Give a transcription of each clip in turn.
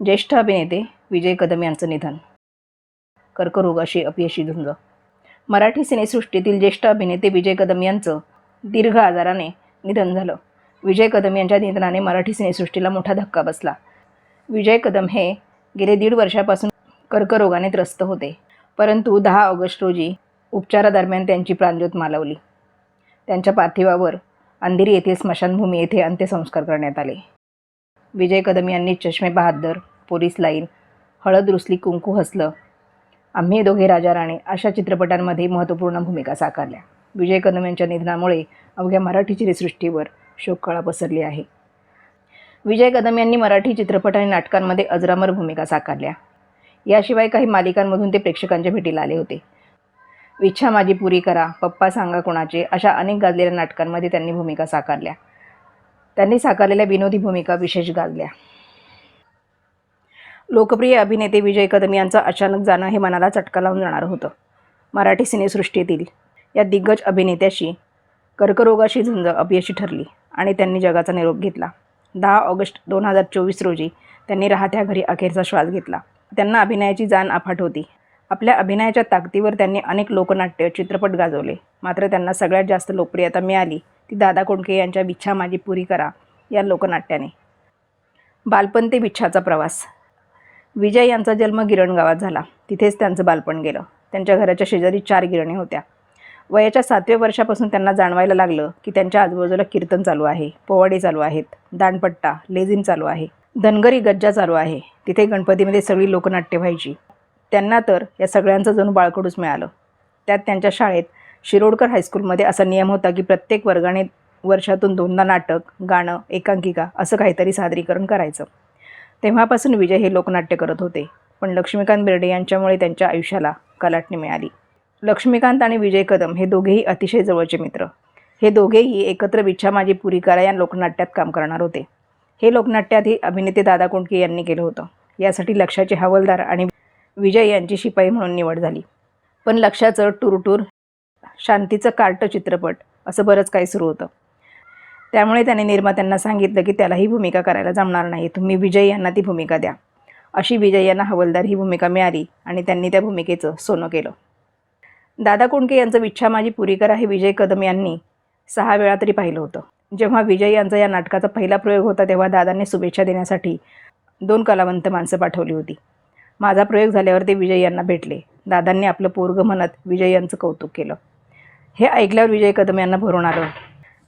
ज्येष्ठ अभिनेते विजय कदम यांचं निधन. कर्करोगाशी अपयशी झुंज मराठी सिनेसृष्टीतील ज्येष्ठ अभिनेते विजय कदम यांचं दीर्घ आजाराने निधन झालं. विजय कदम यांच्या निधनाने मराठी सिनेसृष्टीला मोठा धक्का बसला. विजय कदम हे गेले दीड वर्षापासून कर्करोगाने त्रस्त होते. परंतु दहा ऑगस्ट रोजी उपचारादरम्यान त्यांची प्राणज्योत मालवली. त्यांच्या पार्थिवावर अंधेरी येथील स्मशानभूमी येथे अंत्यसंस्कार करण्यात आले. विजय कदम यांनी चष्मे बहादर पोलीस लाईन हळद रुसली कुंकू हसलं. आम्ही दोघे राजा राणी अशा चित्रपटांमध्ये महत्त्वपूर्ण भूमिका साकारल्या. विजय कदम यांच्या निधनामुळे अवघ्या मराठी चित्रसृष्टीवर शोककळा पसरली आहे. विजय कदम यांनी मराठी चित्रपट आणि नाटकांमध्ये अजरामर भूमिका साकारल्या. याशिवाय काही मालिकांमधून ते प्रेक्षकांच्या भेटीला आले होते. इच्छा माझी पुरी करा पप्पा सांगा कोणाचे अशा अनेक गाजलेल्या नाटकांमध्ये त्यांनी भूमिका साकारल्या. त्यांनी साकारलेल्या विनोदी भूमिका विशेष गाजल्या. लोकप्रिय अभिनेते विजय कदम यांचं अचानक जाणं हे मनाला चटका लावून जाणारं होतं. मराठी सिनेसृष्टीतील या दिग्गज अभिनेत्याशी कर्करोगाशी झुंज अपयशी ठरली आणि त्यांनी जगाचा निरोप घेतला. दहा ऑगस्ट दोन हजार चोवीस रोजी त्यांनी राहत्या घरी अखेरचा श्वास घेतला. त्यांना अभिनयाची जाण अफाट होती. आपल्या अभिनयाच्या ताकदीवर त्यांनी अनेक लोकनाट्य चित्रपट गाजवले. मात्र त्यांना सगळ्यात जास्त लोकप्रियता मिळाली ती दादा कोंडके यांच्या बिच्छा माझी पुरी करा या लोकनाट्याने. बालपण ते बिच्छाचा प्रवास. विजय यांचा जन्म गिरण गावात झाला. तिथेच त्यांचं बालपण गेलं. त्यांच्या घराच्या शेजारी चार गिरणी होत्या. वयाच्या सातव्या वर्षापासून त्यांना जाणवायला लागलं की त्यांच्या आजूबाजूला कीर्तन चालू आहे पोवाडे चालू आहेत दांडपट्टा लेझिम चालू आहे धनगरी गज्जा चालू आहे. तिथे गणपतीमध्ये सगळी लोकनाट्य व्हायची. त्यांना तर या सगळ्यांचं जणू बाळकडूच मिळालं. त्यात त्यांच्या शाळेत शिरोडकर हायस्कूलमध्ये असा नियम होता की प्रत्येक वर्गाने वर्षातून दोनदा नाटक गाणं एकांकिका असं काहीतरी सादरीकरण करायचं. तेव्हापासून विजय हे लोकनाट्य करत होते. पण लक्ष्मीकांत बेर्डे यांच्यामुळे त्यांच्या आयुष्याला कलाटणी मिळाली. लक्ष्मीकांत आणि विजय कदम हे दोघेही अतिशय जवळचे मित्र. हे दोघेही एकत्र विच्छा माझी पुरी करा या लोकनाट्यात काम करणार होते. हे लोकनाट्यातही अभिनेते दादा कोंडके यांनी केलं होतं. यासाठी लक्षाचे हवालदार आणि विजय यांची शिपाई म्हणून निवड झाली. पण लक्षाचं टूर शांतीचं कार्ट चित्रपट असं बरंच काही सुरू होतं. त्यामुळे त्याने निर्मात्यांना सांगितलं की त्याला ही भूमिका करायला जमणार नाही. तुम्ही विजय यांना ती भूमिका द्या. अशी विजय यांना हवलदार ही भूमिका मिळाली आणि त्यांनी त्या भूमिकेचं सोनं केलं. दादा कोंडके यांचं इच्छा माझी पुरी करा हे विजय कदम यांनी सहा वेळा तरी पाहिलं होतं. जेव्हा विजय यांचा या नाटकाचा पहिला प्रयोग होता तेव्हा दादांनी शुभेच्छा देण्यासाठी दोन कलावंत माणसं पाठवली होती. माझा प्रयोग झाल्यावर ते विजय यांना भेटले. दादांनी आपलं पोरग म्हणत विजय यांचं कौतुक केलं. हे ऐकल्यावर विजय कदम यांना भरून आलं.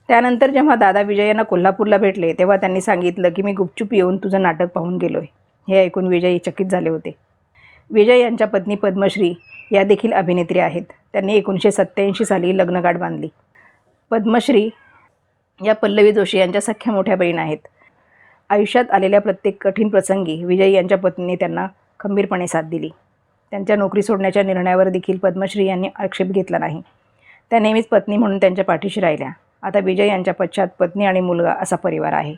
त्यानंतर जेव्हा दादा विजय यांना कोल्हापूरला भेटले तेव्हा त्यांनी सांगितलं की मी गुपचूप येऊन तुझं नाटक पाहून गेलो आहे हे ऐकून विजय चकित झाले होते. विजय यांच्या पत्नी पद्मश्री या देखील अभिनेत्री आहेत. त्यांनी एकोणीसशे सत्त्याऐंशी साली लग्नगाठ बांधली. पद्मश्री या पल्लवी जोशी यांच्या सख्या मोठ्या बहीण आहेत. आयुष्यात आलेल्या प्रत्येक कठीण प्रसंगी विजय यांच्या पत्नीने त्यांना खंबीरपणे साथ दिली. त्यांच्या नोकरी सोडण्याच्या निर्णयावर देखील पद्मश्री यांनी आक्षेप घेतला नाही. त्या नेहमीच पत्नी म्हणून त्यांच्या पाठीशी राहिल्या. आता विजय यांच्या पश्चात पत्नी आणि मुलगा असा परिवार आहे.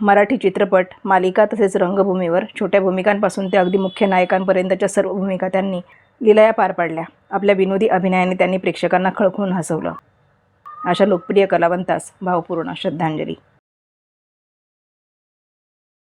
मराठी चित्रपट मालिका तसेच रंगभूमीवर छोट्या भूमिकांपासून ते अगदी मुख्य नायकांपर्यंतच्या सर्व भूमिका त्यांनी लिलया पार पाडल्या. आपल्या विनोदी अभिनयाने त्यांनी प्रेक्षकांना खळखळून हसवलं. अशा लोकप्रिय कलावंतास भावपूर्ण श्रद्धांजली.